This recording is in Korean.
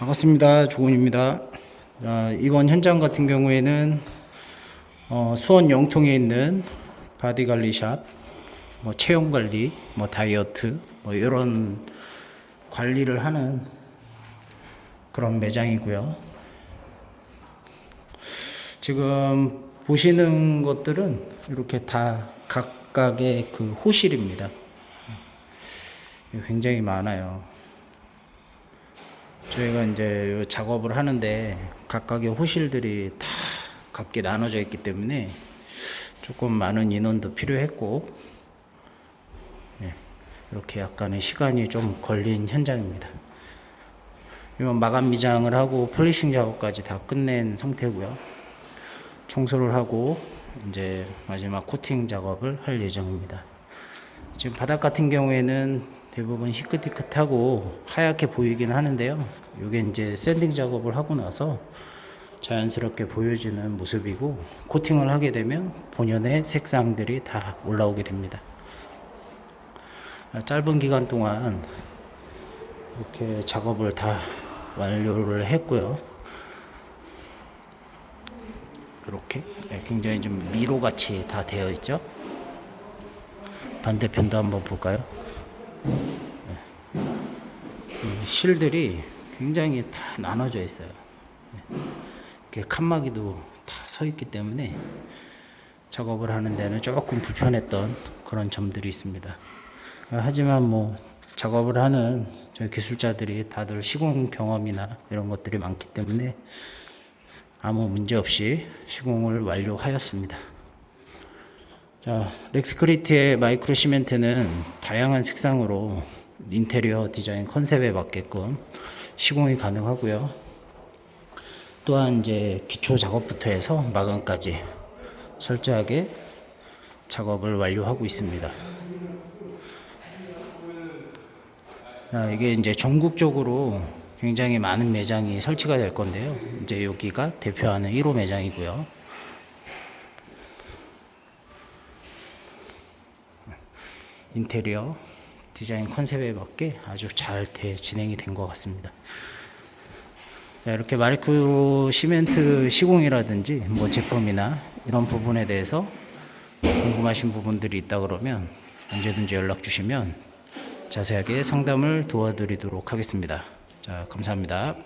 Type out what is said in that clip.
반갑습니다. 조근입니다. 아, 이번 현장 같은 경우에는 어, 수원 영통에 있는 바디 관리샵, 뭐 체형 관리, 뭐 다이어트, 뭐 이런 관리를 하는 그런 매장이고요. 지금 보시는 것들은 이렇게 다 각각의 그 호실입니다. 굉장히 많아요. 저희가 이제 요 작업을 하는데 각각의 호실들이 다 각기 나눠져 있기 때문에 조금 많은 인원도 필요했고 네, 이렇게 약간의 시간이 좀 걸린 현장입니다. 이번 마감 미장을 하고 폴리싱 작업까지 다 끝낸 상태고요. 청소를 하고 이제 마지막 코팅 작업을 할 예정입니다. 지금 바닥 같은 경우에는 대부분 희끗희끗하고 하얗게 보이긴 하는데요. 이게 이제 샌딩 작업을 하고 나서 자연스럽게 보여지는 모습이고 코팅을 하게 되면 본연의 색상들이 다 올라오게 됩니다. 아, 짧은 기간 동안 이렇게 작업을 다 완료를 했고요. 이렇게 네, 굉장히 좀 미로 같이 다 되어 있죠. 반대편도 한번 볼까요? 이 실들이 굉장히 다 나눠져 있어요. 네. 이렇게 칸막이도 다 서 있기 때문에 작업을 하는 데는 조금 불편했던 그런 점들이 있습니다. 하지만 뭐 작업을 하는 저희 기술자들이 다들 시공 경험이나 이런 것들이 많기 때문에 아무 문제 없이 시공을 완료하였습니다. 자, 렉스크리트의 마이크로 시멘트는 다양한 색상으로 인테리어 디자인 컨셉에 맞게끔 시공이 가능하고요. 또한 이제 기초 작업부터 해서 마감까지 철저하게 작업을 완료하고 있습니다. 자, 이게 이제 전국적으로 굉장히 많은 매장이 설치가 될 건데요. 이제 여기가 대표하는 1호 매장이고요. 인테리어 디자인 컨셉에 맞게 아주 잘 대, 진행이 된 것 같습니다. 자, 이렇게 마리크로 시멘트 시공이라든지 뭐 제품이나 이런 부분에 대해서 궁금하신 부분들이 있다 그러면 언제든지 연락 주시면 자세하게 상담을 도와드리도록 하겠습니다. 자, 감사합니다.